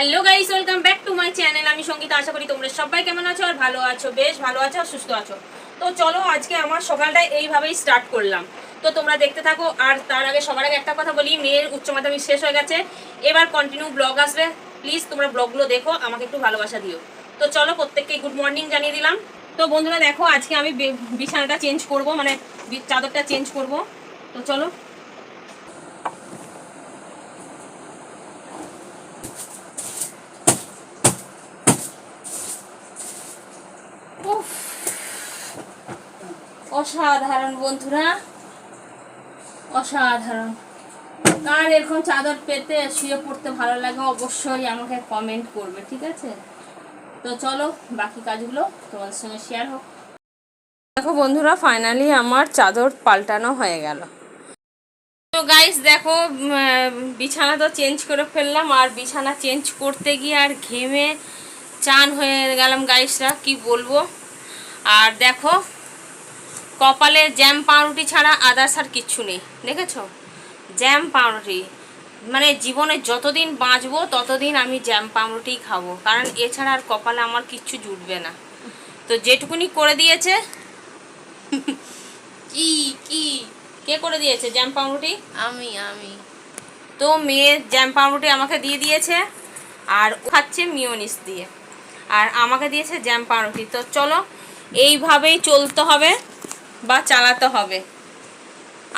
Hello guys welcome back to my channel আমি সঙ্গীতা, আশা করি তোমরা সবাই কেমন আছো আর ভালো আছো? বেশ ভালো আছো আর সুস্থ আছো। তো চলো আজকে আমার সকালটা এইভাবেই স্টার্ট করলাম। তো তোমরা দেখতে থাকো, আর তার আগে সবার আগে একটা কথা বলি, মেয়ের উচ্চ মাধ্যমিক শেষ হয়ে গেছে। এবার কন্টিনিউ ব্লগ আসবে। প্লিজ তোমরা ব্লগগুলো দেখো, আমাকে একটু ভালোবাসা দিও। তো চলো প্রত্যেককে গুড মর্নিং জানিয়ে দিলাম। তো বন্ধুরা দেখো, আজকে আমি বিছানাটা চেঞ্জ করব মানে চাদরটা চেঞ্জ করব। তো চলো। অসাধারণ বন্ধুরা। অসাধারণ। কার এরকম চাদর পেতে শুয়ে পড়তে ভালো লাগে অবশ্যই আমাকে কমেন্ট করবে, ঠিক আছে? তো চলো, বাকি কাজগুলো তোমাদের সঙ্গে শেয়ার হোক। দেখো বন্ধুরা ফাইনালি আমার চাদর পাল্টানো হয়ে গেল। তো গাইস দেখো বিছানা তো চেঞ্জ করে ফেললাম, আর বিছানা চেঞ্জ করতে গিয়ে আর ঘেমে চান হয়ে গেলাম গাইসরা কি বলব? আর দেখো কপালে জ্যাম পাউরুটি ছাড়া আদার্স আর কিচ্ছু নেই দেখেছ? জ্যাম পাউরুটি মানে জীবনে যতদিন বাঁচবো ততদিন আমি জ্যাম পাউরুটি খাব কারণ এছাড়া আর কপালে আমার কিচ্ছু জুটবে না। তো যেটুকুনি করে দিয়েছে কি কি কে করে দিয়েছে জ্যাম পাউরুটি? আমি আমি। তো মেয়ে জ্যাম পাউরুটি আমাকে দিয়ে দিয়েছে আর খাচ্ছে মিওনিস দিয়ে আর আমাকে দিয়েছে জ্যাম পাউরুটি। তো চলো এইভাবেই চলতে হবে বা চালাতে হবে।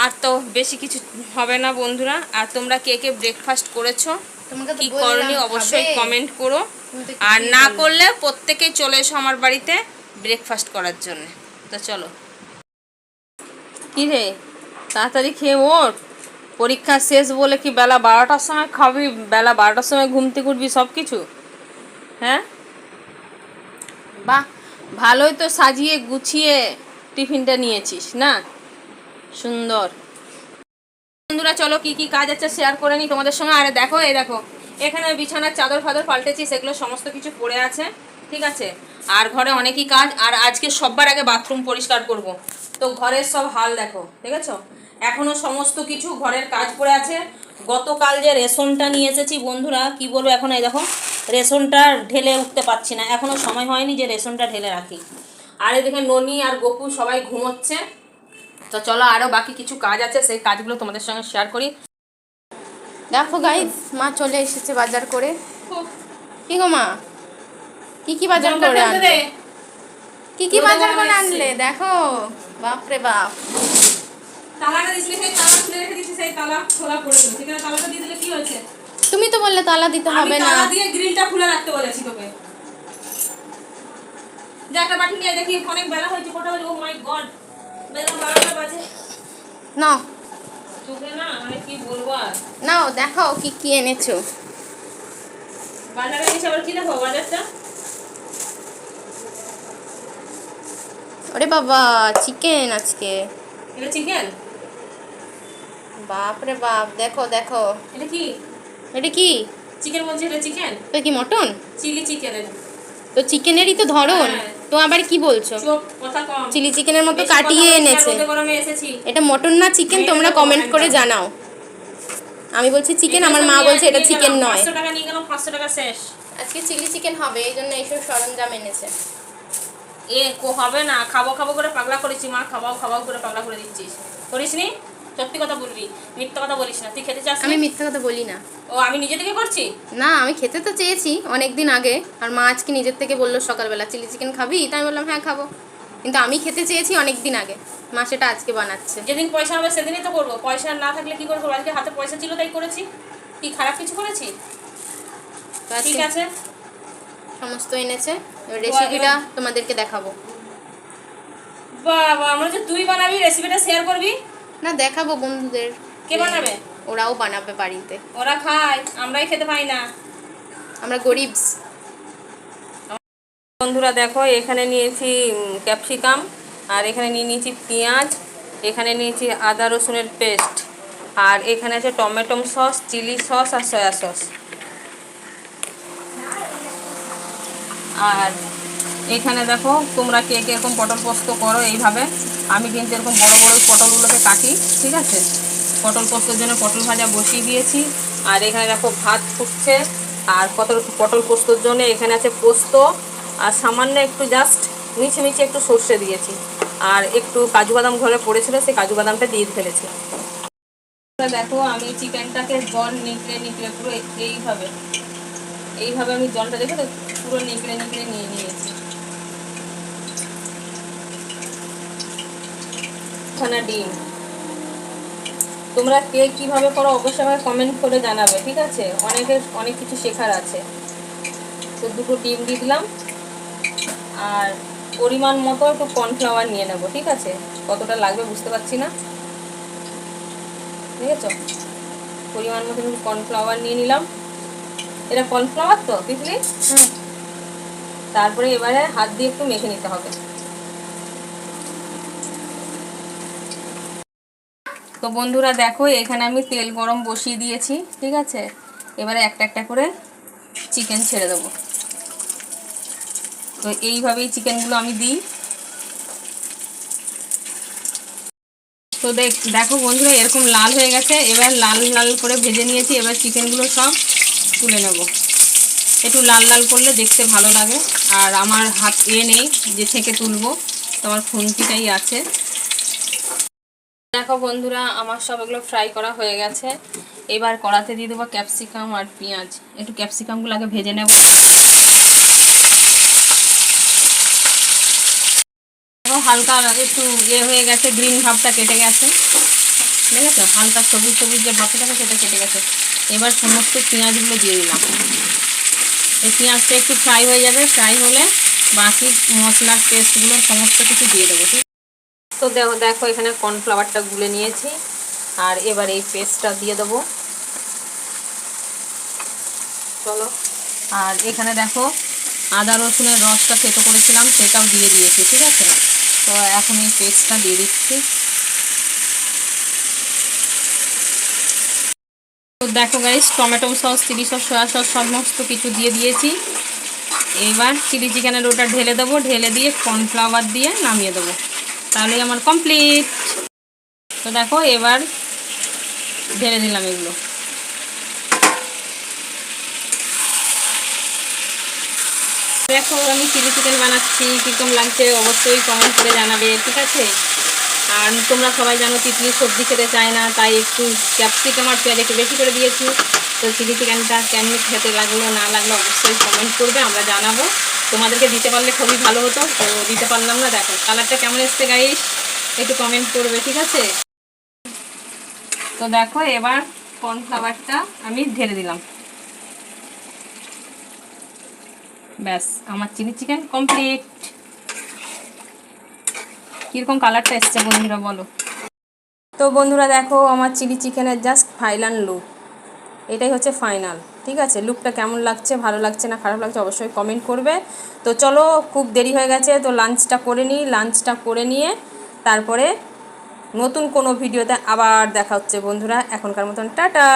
আর তো বেশি কিছু হবে না বন্ধুরা। আর তোমরা কে কে ব্রেকফাস্ট করেছ কি করনি অবশ্যই কমেন্ট করো। আর না করলে প্রত্যেকেই চলে এসো আমার বাড়িতে ব্রেকফাস্ট করার জন্য। তো চলো। কি রে তাড়াতাড়ি খেয়ে ওঠ। পরীক্ষা শেষ বলে কি বেলা বারোটার সময় খাবি? বেলা বারোটার সময় ঘুমতে উঠবি সব কিছু হ্যাঁ? বাহ ভালোই তো সাজিয়ে গুছিয়ে টিফিনটা নিয়েছিস, না? সুন্দর। বন্ধুরা, চলো কি কি কাজ আছে শেয়ার করে নি তোমাদের সঙ্গে। আরে দেখো, এই দেখো, এখানে বিছানার চাদর ফাদর পাল্টেছি সেগুলো সমস্ত কিছু পড়ে আছে, ঠিক আছে? আর ঘরে অনেকই কাজ, আর আজকে সববার আগে বাথরুম পরিষ্কার করব। তো ঘরের সব হাল দেখো দেখেছ এখনও সমস্ত কিছু ঘরের কাজ পড়ে আছে। গতকাল যে রেশনটা নিয়ে এসেছি বন্ধুরা, কি বলব এখন এই দেখো? রেশনটা ঢেলে উঠতে পারছি না। এখনও সময় হয়নি যে রেশনটা ঢেলে রাখি। আর এদিকে ননি আর গোপু সবাই ঘুমোচ্ছে। তো চলো আরও বাকি কিছু কাজ আছে সেই কাজগুলো তোমাদের সঙ্গে শেয়ার করি। দেখো গাইস মা চলে এসেছে বাজার করে। কি গো মা? কি কি বাজার করে আনলে। কি কি বাজার করে আনলে? দেখো। বাপ রে বাপ। তালাটা দিছিলি সেই তালা খুলে রেখে সেই তালা খোলা পড়ে গেল সেখানে তালাটা দিয়ে দিলে কি হয়েছে? তুমি তো বললে তালা দিতে হবে না। তালা দিয়ে গ্রিলটা খুলে রাখতে বলেছি তোকে। যে একটা বাটি নিয়ে দেখি অনেক বেলা হয়েছে কটা বাজে? ও মাই গড বেলা বারোটা বাজে। নাও। তোকে না মানে কি বলব আর? নাও দেখো কি কি এনেছো। বাজারে এসে আবার কি দেখো বাজারটা? ওরে বাবা চিকেন আজকে। এটা চিকেন বাপ রে বাপ দেখো দেখো। এটা কি? এটা কি? চিকেন বলছি এটা চিকেন তো কি মটন? চিলি চিকেন তো চিকেনেরই তো ধরন। হ্যাঁ। তো আবার কি বলছো? কথা কম। চিলি চিকেনের মতো কাটিয়ে এনেছে। রোদে গরমে এসেছি। এটা মটন না চিকেন তোমরা কমেন্ট করে জানাও। আমি বলছি চিকেন আমার মা বলছে এটা চিকেন নয়। 500 টাকা নিয়ে গেলাম 500 টাকা শেষ। আজকে চিলি চিকেন হবে এই জন্য এইসব সরঞ্জাম এনেছে। এ কো হবে না। খাব খাব করে পাগলা করেছি মা। খাবাও খাবাও করে পাগলা করে দিচ্ছিস। করিস নি সত্যি কথা বলবি মিথ্যা কথা বলিস না। তুই খেতে চাস আমি? মিথ্যা কথা বলি না। ও আমি নিজে থেকে করছি? না আমি খেতে তো চেয়েছি অনেক দিন আগে আর মা আজকে নিজের থেকে বলল সকালবেলা চিলি চিকেন খাবি? তাই আমি বললাম হ্যাঁ খাব। কিন্তু আমি খেতে চেয়েছি অনেক দিন আগে। মা সেটা আজকে বানাচ্ছে। যেদিন পয়সা হবে সেদিনই তো করব। পয়সা না থাকলে কি করব? আজকে হাতে পয়সা ছিল তাই করেছি। কি খারাপ কিছু করেছি? ঠিক আছে। সমস্ত এনেছে। রেসিপিটা তোমাদেরকে দেখাবো। বাবা আমরা যে তুই বানাবি রেসিপিটা শেয়ার করবি? না দেখাবো বন্ধুদের। কে বানাবে? ওরাও বানাবে বাড়িতে। ওরা খায় আমরাই খেতে পাই না। আমরা গরিবস। বন্ধুরা দেখো এখানে নিয়েছি ক্যাপসিকাম আর এখানে নিয়ে নিয়েছি পেঁয়াজ এখানে নিয়েছি আদা রসুনের পেস্ট আর এখানে আছে টমেটো সস চিলি সস আর সয়া সস। আর এখানে দেখো, তোমরা কে কে এরকম পটল পোস্ত করো এইভাবে। আমি কিন্তু এরকম বড় বড় পটলগুলোকে কাটি, ঠিক আছে? পটল পোস্তর জন্য পটল ভাজা বসিয়ে দিয়েছি। আর এখানে দেখো ভাত ফুটছে, আর পটল পটল পোস্তর জন্য এখানে আছে পোস্ত। আর সামান্য একটু জাস্ট মিছে মিছে একটু সর্ষে দিয়েছি। আর একটু কাজু বাদাম ঘরে পড়েছিল, সেই কাজু বাদামটা দিয়ে ফেলেছি। দেখো, আমি চিকেনটাকে জল নিকড়ে নিকড়ে পুরো এইভাবে এইভাবে আমি জলটা দেখো পুরো নিকড়ে নিকড়ে নিয়ে নিয়েছি। খানা ডিম। তোমরা কে কীভাবে করো অবশ্যই আমাকে কমেন্ট করে জানাবে ঠিক আছে? অনেকের অনেক কিছু শেখার আছে। তো দুটো ডিম দিয়ে দিলাম। আর পরিমাণ মতো একটু কর্নফ্লাওয়ার নিয়ে নেব ঠিক আছে? কতটা লাগবে বুঝতে পারছি না? ঠিক আছে? পরিমাণ মতো একটু কর্নফ্লাওয়ার নিয়ে নিলাম। এটা কর্নফ্লাওয়ার তো তিতলি? হুম তারপরে এবারে হাত দিয়ে একটু মেখে নিতে হবে। তো বন্ধুরা দেখো, এখানে আমি তেল গরম বসিয়ে দিয়েছি, ঠিক আছে? এবারে একটা একটা করে চিকেন ছেড়ে দেবো। তো এইভাবেই চিকেনগুলো আমি দিই। তো দেখ, দেখো বন্ধুরা, এরকম লাল হয়ে গেছে। এবার লাল লাল করে ভেজে নিয়েছি। এবার চিকেনগুলো সব তুলে নেব। একটু লাল লাল করলে দেখতে ভালো লাগে। আর আমার হাত এ নেই যে থেকে তুলবো। তো আমার খুন্তিটাই আছে। দেখো বন্ধুরা, আমার সব এগুলো ফ্রাই করা হয়ে গেছে। এবার কড়াতে দিয়ে দেবো ক্যাপসিকাম আর পেঁয়াজ। একটু ক্যাপসিকামগুলো আগে ভেজে নেব। হালকা একটু ইয়ে হয়ে গেছে গ্রিন ভাবটা কেটে গেছে। ঠিক আছে হালকা সবুজ সবুজ যে ভাবটা থাকে সেটা কেটে গেছে। এবার সমস্ত পেঁয়াজগুলো দিয়ে দিলাম। এই পেঁয়াজটা একটু ফ্রাই হয়ে যাবে। ফ্রাই হলে বাকি মশলার পেস্টগুলো সমস্ত কিছু দিয়ে দেবো, ঠিক তো দেখো, এখানে কর্নফ্লাওয়ারটা গুলে নিয়েছি। আর এবার এই পেস্টটা দিয়ে দেবো। চলো। আর এখানে দেখো, আদা, রসুনের রসটা সেটো করেছিলাম, সেটাও দিয়ে দিয়েছি, ঠিক আছে? তো এখন এই পেস্টটা দিয়ে দিচ্ছি। তো দেখো guys tomato sauce, chilli sauce, soya sauce, সমস্ত কিছু দিয়ে দিয়েছি। এবার চিলি চিকেনের ওটা ঢেলে দেবো, ঢেলে দিয়ে কর্নফ্লাওয়ার দিয়ে নামিয়ে দেবো। তাহলে আমার কমপ্লিট তো দেখো, এবার ঢেলে দিলাম এগুলো। দেখো, আমি চিলি চিকেন বানাচ্ছি, কীরকম লাগছে অবশ্যই কমেন্ট করে জানাবে, ঠিক আছে? আর তোমরা সবাই জানো তিতলি সবজি খেতে চায় না, তাই একটু ক্যাপসিকাম আর পেঁয়াজ একটু বেশি করে দিয়েছি। তো চিলি চিকেনটা কেমনি খেতে লাগল, না লাগল অবশ্যই কমেন্ট করবে, আমরা জানাব। তোমাদেরকে দিতে পারলে খুবই ভালো হতো, তো দিতে পারলাম না, দেখো কালারটা কেমন এসছে গাইস একটু কমেন্ট করবে, ঠিক আছে? তো দেখো এবার কর্নফ্লাওয়ারটা আমি ঢেলে দিলাম। ব্যাস, আমার চিলি চিকেন কমপ্লিট কীরকম কালারটা এসছে বন্ধুরা বলো? তো বন্ধুরা দেখো, আমার চিলি চিকেনের জাস্ট ফাইনাল লুক এটাই হচ্ছে ফাইনাল ঠিক আছে? লুকটা কেমন লাগছে, ভালো লাগছে না খারাপ লাগছে অবশ্যই কমেন্ট করবে। তো চলো, খুব দেরি হয়ে গেছে, তো লাঞ্চটা করে নিই লাঞ্চটা করে নিয়ে তারপরে নতুন কোনো ভিডিওতে আবার দেখা হচ্ছে বন্ধুরা। এখনকার মতন, টাটা!